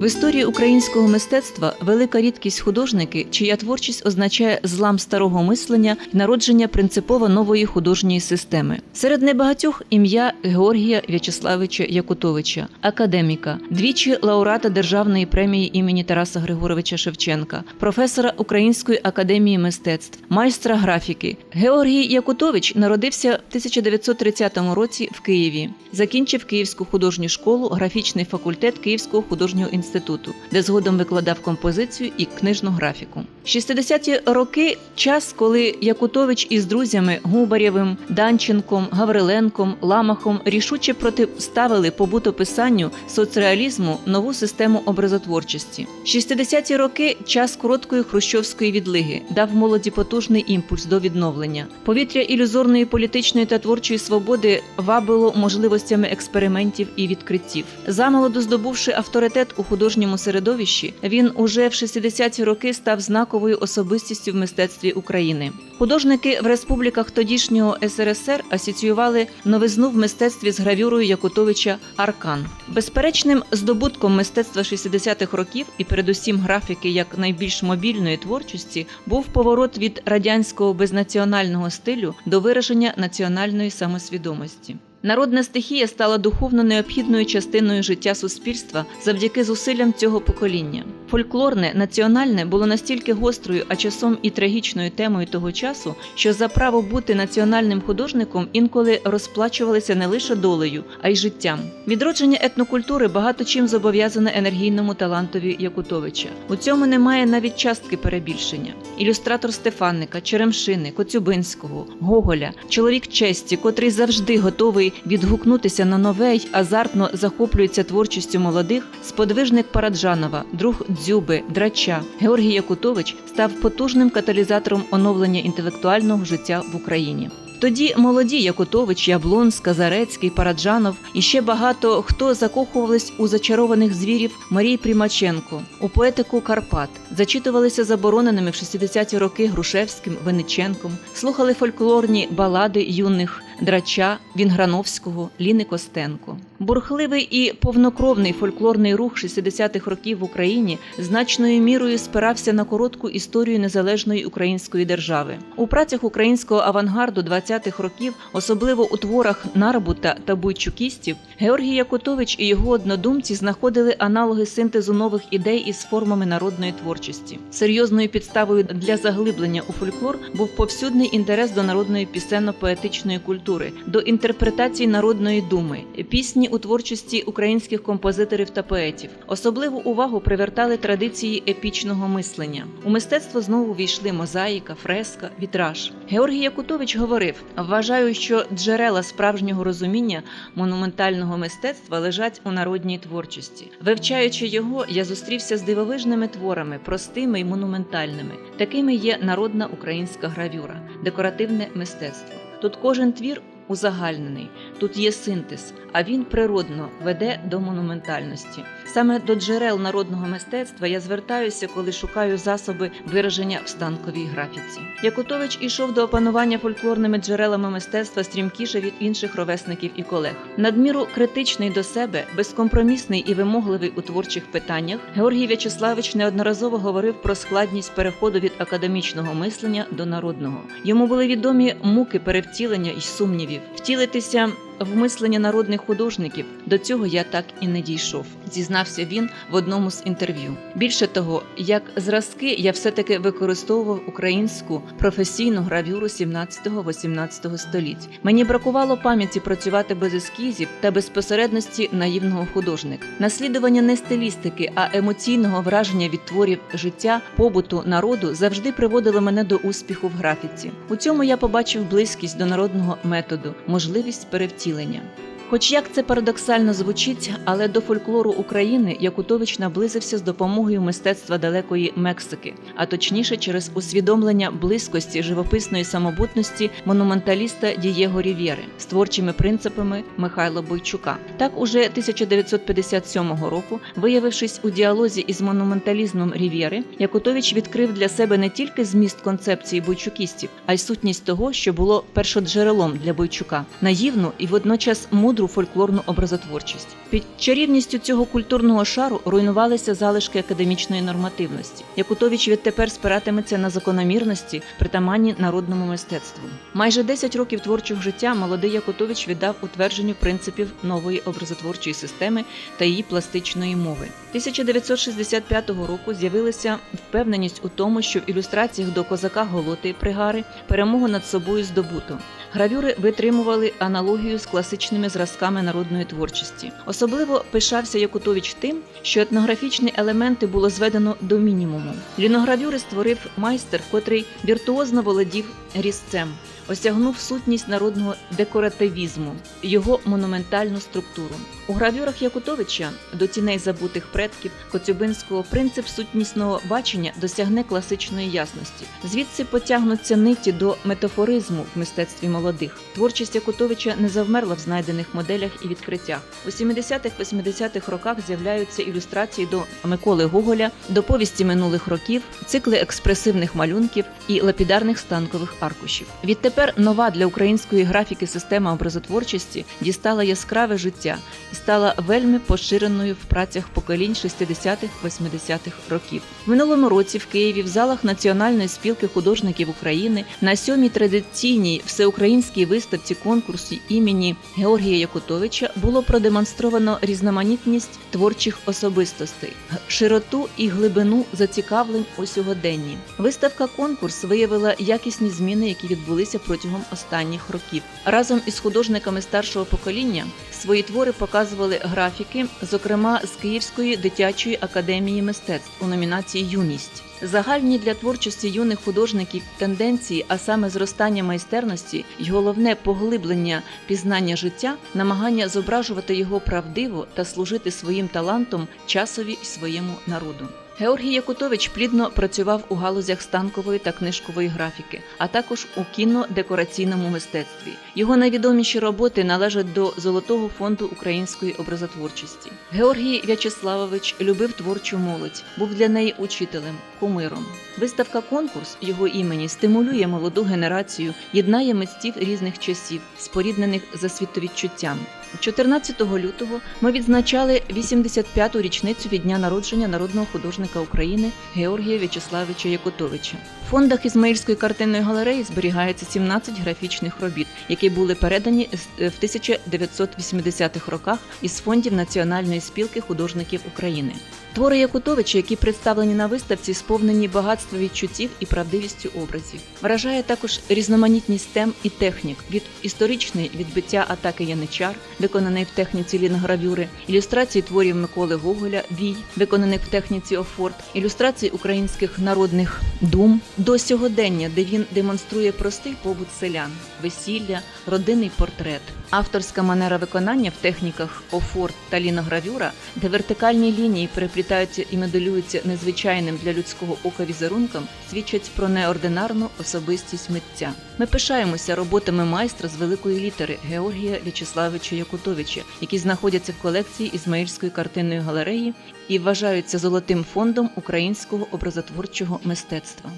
В історії українського мистецтва велика рідкість художники, чия творчість означає злам старого мислення і народження принципово нової художньої системи. Серед небагатьох ім'я Георгія В'ячеславича Якутовича, академіка, двічі лауреата Державної премії імені Тараса Григоровича Шевченка, професора Української академії мистецтв, майстра графіки. Георгій Якутович народився в 1930 році в Києві. Закінчив Київську художню школу, графічний факультет Київського художнього інституту, де згодом викладав композицію і книжну графіку. 60-ті роки час, коли Якутович із друзями Губарєвим, Данченком, Гавриленком, Ламахом рішуче протиставили побутописанню соцреалізму нову систему образотворчості. 60-ті роки час короткої хрущовської відлиги дав молоді потужний імпульс до відновлення. Повітря ілюзорної політичної та творчої свободи вабило можливостями експериментів і відкриттів. Замолоду здобувши авторитет у художньому середовищі, він уже в 60-ті роки став знаковою особистістю в мистецтві України. Художники в республіках тодішнього СРСР асоціювали новизну в мистецтві з гравюрою Якутовича Аркан. Безперечним здобутком мистецтва 60-х років і передусім графіки як найбільш мобільної творчості був поворот від радянського безнаціонального стилю до вираження національної самосвідомості. Народна стихія стала духовно необхідною частиною життя суспільства завдяки зусиллям цього покоління. Фольклорне національне було настільки гострою, а часом і трагічною темою того часу, що за право бути національним художником інколи розплачувалися не лише долею, а й життям. Відродження етнокультури багато чим зобов'язане енергійному талантові Якутовича. У цьому немає навіть частки перебільшення. Ілюстратор Стефанника, Черемшини, Коцюбинського, Гоголя, чоловік честі, котрий завжди готовий відгукнутися на нове й азартно захоплюється творчістю молодих, сподвижник Параджанова, друг Дзюби, Драча, Георгій Якутович став потужним каталізатором оновлення інтелектуального життя в Україні. Тоді молоді Якутович, Яблонська, Зарецький, Параджанов і ще багато хто закохувались у зачарованих звірів Марії Примаченко, у поетику Карпат, зачитувалися забороненими в 60-ті роки Грушевським, Винниченком, слухали фольклорні балади юних Драча, Вінграновського, Ліни Костенко. Бурхливий і повнокровний фольклорний рух 60-х років в Україні значною мірою спирався на коротку історію незалежної української держави. У працях українського авангарду 20-х років, особливо у творах Нарбута та Буйчукістів, Георгій Якутович і його однодумці знаходили аналоги синтезу нових ідей із формами народної творчості. Серйозною підставою для заглиблення у фольклор був повсюдний інтерес до народної пісенно-поетичної культури, до інтерпретації народної думи, пісні у творчості українських композиторів та поетів. Особливу увагу привертали традиції епічного мислення. У мистецтво знову війшли мозаїка, фреска, вітраж. Георгій Якутович говорив: вважаю, що джерела справжнього розуміння монументального мистецтва лежать у народній творчості. Вивчаючи його, я зустрівся з дивовижними творами, простими й монументальними. Такими є народна українська гравюра, декоративне мистецтво. Тут кожен твір узагальнений, тут є синтез, а він природно веде до монументальності. Саме до джерел народного мистецтва я звертаюся, коли шукаю засоби вираження в станковій графіці. Якутович ішов до опанування фольклорними джерелами мистецтва стрімкіше від інших ровесників і колег. Надміру критичний до себе, безкомпромісний і вимогливий у творчих питаннях, Георгій В'ячеславич неодноразово говорив про складність переходу від академічного мислення до народного. Йому були відомі муки перевтілення і сумнівів, втілитися в мислення народних художників до цього я так і не дійшов, зізнався він в одному з інтерв'ю. Більше того, як зразки я все-таки використовував українську професійну гравюру 17-18 століть. Мені бракувало пам'яті працювати без ескізів та безпосередності наївного художника. Наслідування не стилістики, а емоційного враження від творів життя, побуту народу завжди приводило мене до успіху в графіці. У цьому я побачив близькість до народного методу, можливість перевтілення втілення. Хоч як це парадоксально звучить, але до фольклору України Якутович наблизився з допомогою мистецтва далекої Мексики, а точніше через усвідомлення близькості живописної самобутності монументаліста Дієго Рівєри з творчими принципами Михайла Бойчука. Так уже 1957 року, виявившись у діалозі із монументалізмом Рівєри, Якутович відкрив для себе не тільки зміст концепції бойчукістів, а й сутність того, що було першоджерелом для Бойчука наївну і водночас мудру мудру фольклорну образотворчість. Під чарівністю цього культурного шару руйнувалися залишки академічної нормативності. Якутович відтепер спиратиметься на закономірності, притаманні народному мистецтву. Майже 10 років творчого життя молодий Якутович віддав утвердженню принципів нової образотворчої системи та її пластичної мови. 1965 року з'явилася впевненість у тому, що в ілюстраціях до козака Голоти Пригари перемогу над собою здобуто. Гравюри витримували аналогію з класичними зразками народної творчості. Особливо пишався Якутович тим, що етнографічні елементи було зведено до мінімуму. Ліногравюри створив майстер, котрий віртуозно володів різцем, осягнув сутність народного декоративізму, його монументальну структуру. У гравюрах Якутовича до тіней забутих предків Коцюбинського принцип сутнісного бачення досягне класичної ясності. Звідси потягнуться ниті до метафоризму в мистецтві молодих. Творчість Якутовича не завмерла в знайдених моделях і відкриттях. У 70-80-х роках з'являються ілюстрації до Миколи Гоголя, до повісті минулих років, цикли експресивних малюнків і лапідарних станкових аркушів. Відтепер нова для української графіки система образотворчості дістала яскраве життя і стала вельми поширеною в працях поколінь 60-х-80-х років. В минулому році в Києві в залах Національної спілки художників України на сьомій традиційній всеукраїнській виставці конкурсу імені Георгія Якутовича було продемонстровано різноманітність творчих особистостей, широту і глибину зацікавлень у сьогоденні. Виставка конкурс виявила якісні зміни, які відбулися протягом останніх років. Разом із художниками старшого покоління свої твори показували графіки, зокрема з Київської дитячої академії мистецтв у номінації Юність. Загальні для творчості юних художників тенденції, а саме зростання майстерності й головне поглиблення пізнання життя, намагання зображувати його правдиво та служити своїм талантом часові й своєму народу. Георгій Якутович плідно працював у галузях станкової та книжкової графіки, а також у кінно-декораційному мистецтві. Його найвідоміші роботи належать до Золотого фонду української образотворчості. Георгій В'ячеславович любив творчу молодь, був для неї учителем, кумиром. Виставка конкурс його імені стимулює молоду генерацію, єднає митців різних часів, споріднених за світовідчуттям. 14 лютого ми відзначали 85-ту річницю від дня народження народного художника України Георгія В'ячеславича Якутовича. В фондах Ізмаїльської картинної галереї зберігається 17 графічних робіт, які були передані е, в 1980-х роках із фондів Національної спілки художників України. Твори Якутовича, які представлені на виставці, сповнені багатства відчуттів і правдивістю образів. Вражає також різноманітність тем і технік від історичної відбиття атаки яничар, виконаної в техніці ліногравюри, ілюстрації творів Миколи Гоголя, Вій, виконаних в техніці офорт, ілюстрації українських народних дум, до сьогодення, де він демонструє простий побут селян, весілля, родинний портрет. Авторська манера виконання в техніках офорт та ліногравюра, де вертикальні лінії переплітаються і моделюються незвичайним для людського ока візерунком, свідчать про неординарну особистість митця. Ми пишаємося роботами майстра з великої літери Георгія В'ячеславича Якутовича, які знаходяться в колекції Ізмаїльської картинної галереї і вважаються золотим фондом українського образотворчого мистецтва.